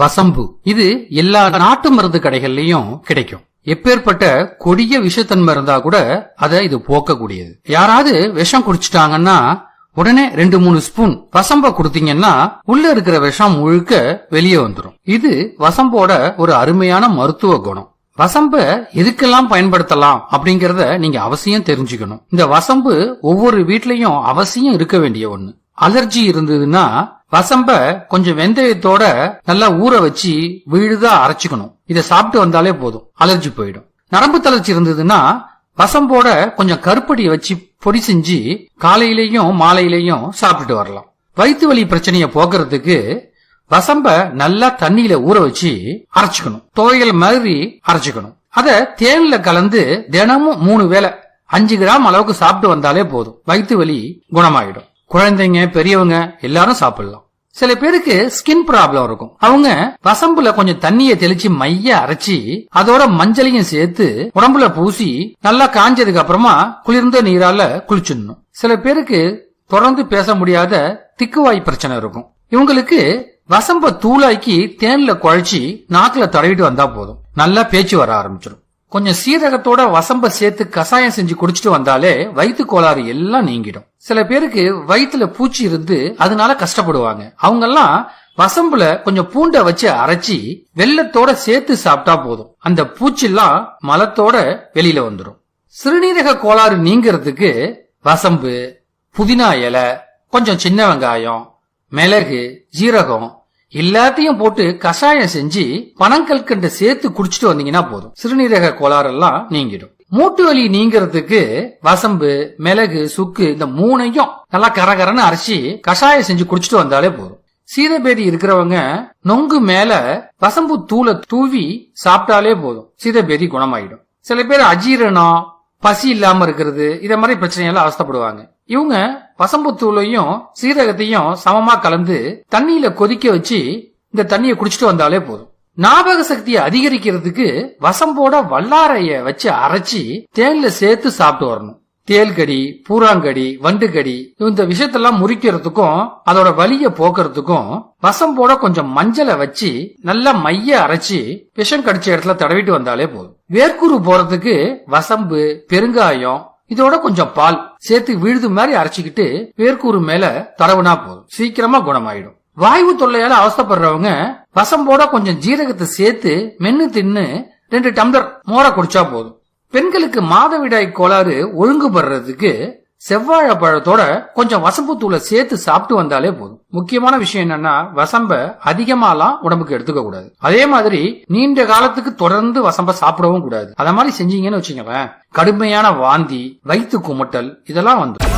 வசம்பு. இது எல்லா நாட்டு மருந்து கடைகள்லயும் கிடைக்கும். எப்பேற்பட்ட கொடிய விஷத்தன்மை இருந்தா கூட அதை இது போக்கக்கூடியது. யாராவது விஷம் குடிச்சிட்டாங்கன்னா உடனே ரெண்டு மூணு ஸ்பூன் வசம்ப கொடுத்தீங்கன்னா உள்ள இருக்கிற விஷம் முழுக்க வெளியே வந்துடும் இது வசம்போட ஒரு அருமையான மருத்துவ குணம். வசம்ப எதுக்கெல்லாம் பயன்படுத்தலாம் அப்படிங்கறத நீங்க அவசியம் தெரிஞ்சுக்கணும். இந்த வசம்பு ஒவ்வொரு வீட்லயும் அவசியம் இருக்க வேண்டிய ஒண்ணு. அலர்ஜி இருந்ததுன்னா வசம்ப கொஞ்சம் வெந்தயத்தோட நல்லா ஊற வச்சு விழுதா அரைச்சுக்கணும். இதை சாப்பிட்டு வந்தாலே போதும். அலர்ஜி போயிடும். நரம்பு தளர்ச்சி இருந்ததுன்னா வசம்போட கொஞ்சம் கருப்படியை வச்சு பொடி செஞ்சு காலையிலயும் மாலையிலயும் சாப்பிட்டுட்டு வரலாம். வயிற்று வலி பிரச்சனைய போக்குறதுக்கு வசம்ப நல்லா தண்ணியில ஊற வச்சு அரைச்சுக்கணும். துவையல் மாதிரி அரைச்சுக்கணும். அத தேன்ல கலந்து தினமும் மூணு வேளை அஞ்சு கிராம் அளவுக்கு சாப்பிட்டு வந்தாலே போதும். வயிற்று வலி குணமாயிடும். குழந்தைங்க பெரியவங்க எல்லாரும் சாப்பிடலாம். சில பேருக்கு ஸ்கின் ப்ராப்ளம் இருக்கும். அவங்க வசம்புல கொஞ்சம் தண்ணிய தெளிச்சு மைய அரைச்சி அதோட மஞ்சளையும் சேர்த்து உடம்புல பூசி நல்லா காஞ்சதுக்கு அப்புறமா குளிர்ந்த நீரால குளிச்சிடணும். சில பேருக்கு தொடர்ந்து பேச முடியாத திக்குவாய் பிரச்சனை இருக்கும். இவங்களுக்கு வசம்ப தூளாக்கி தேன்ல குழைச்சி நாக்குல தடவிட்டு வந்தா போதும். நல்லா பேச்சு வர ஆரம்பிச்சிடும் கொஞ்சம் சீரகத்தோட வசம்ப சேர்த்து கசாயம் செஞ்சு குடிச்சிட்டு வந்தாலே வயிற்று கோளாறு எல்லாம் நீங்கிடும். சில பேருக்கு வயிற்றுல பூச்சி இருந்து அதனால கஷ்டப்படுவாங்க. அவங்க எல்லாம் வசம்புல கொஞ்சம் பூண்டை வச்சு அரைச்சி வெள்ளத்தோட சேர்த்து சாப்பிட்டா போதும். அந்த பூச்சிலாம் மலத்தோட வெளியில வந்துடும் சிறுநீரக கோளாறு நீங்கிறதுக்கு வசம்பு புதினா இலை கொஞ்சம் சின்ன வெங்காயம் மிளகு ஜீரகம் எல்லாத்தையும் போட்டு கஷாயம் செஞ்சு பனங்கற்கண்டை சேர்த்து குடிச்சிட்டு வந்தீங்கன்னா போதும். சிறுநீரக கோளாறு எல்லாம் நீங்கிடும். மூட்டு வலி நீங்கிறதுக்கு வசம்பு மிளகு சுக்கு இந்த மூணையும் நல்லா கரகரன்னு அரைச்சி கஷாயம் செஞ்சு குடிச்சிட்டு வந்தாலே போதும். சீதபேதி இருக்கிறவங்க நொங்கு மேல வசம்பு தூளை தூவி சாப்பிட்டாலே போதும். சீதபேதி குணமாயிடும். சில பேர் அஜீரணம் பசி இல்லாம இருக்கிறது இத மாதிரி பிரச்சனையெல்லாம் அவஸ்தப்படுவாங்க. இவங்க பசம்புத்தூளையும் சீரகத்தையும் சமமா கலந்து தண்ணியில கொதிக்க வச்சு இந்த தண்ணியை குடிச்சிட்டு வந்தாலே போதும். ஞாபக சக்தியை அதிகரிக்கிறதுக்கு வசம்போட வல்லாரைய வச்சு அரைச்சி தேன்ல சேர்த்து சாப்பிட்டு வரணும். தேல்கடி பூராங்கடி வண்டுகடி இந்த விஷயத்தெல்லாம் முறிக்கிறதுக்கும் அதோட வலிய போக்குறதுக்கும் வசம்போட கொஞ்சம் மஞ்சளை வச்சு நல்லா மைய அரைச்சி விஷம் கடிச்ச இடத்துல தடவிட்டு வந்தாலே போதும். வேர்க்குரு போறதுக்கு வசம்பு பெருங்காயம் இதோட கொஞ்சம் பால் சேர்த்து விழுது மாதிரி அரைச்சிக்கிட்டு வேர்க்கூறு மேல தடவுனா போதும். சீக்கிரமா குணமாயிடும். வாய்வு தொல்லையால அவசப்படுறவங்க வசம்போட கொஞ்சம் ஜீரகத்தை சேர்த்து மென்னு தின்னு ரெண்டு டம்ளர் மோர குடிச்சா போதும். பெண்களுக்கு மாதவிடாய் கோளாறு ஒழுங்குபடுறதுக்கு செவ்வாழை பழத்தோட கொஞ்சம் வசம்பு தூளை சேர்த்து சாப்பிட்டு வந்தாலே போதும். முக்கியமான விஷயம் என்னன்னா வசம்ப அதிகமாலாம் உடம்புக்கு எடுத்துக்க கூடாது. அதே மாதிரி நீண்ட காலத்துக்கு தொடர்ந்து வசம்ப சாப்பிடவும் கூடாது. அத மாதிரி செஞ்சீங்கன்னு வச்சுங்களேன் கடுமையான வாந்தி வயிற்று குமட்டல் இதெல்லாம் வந்துடும்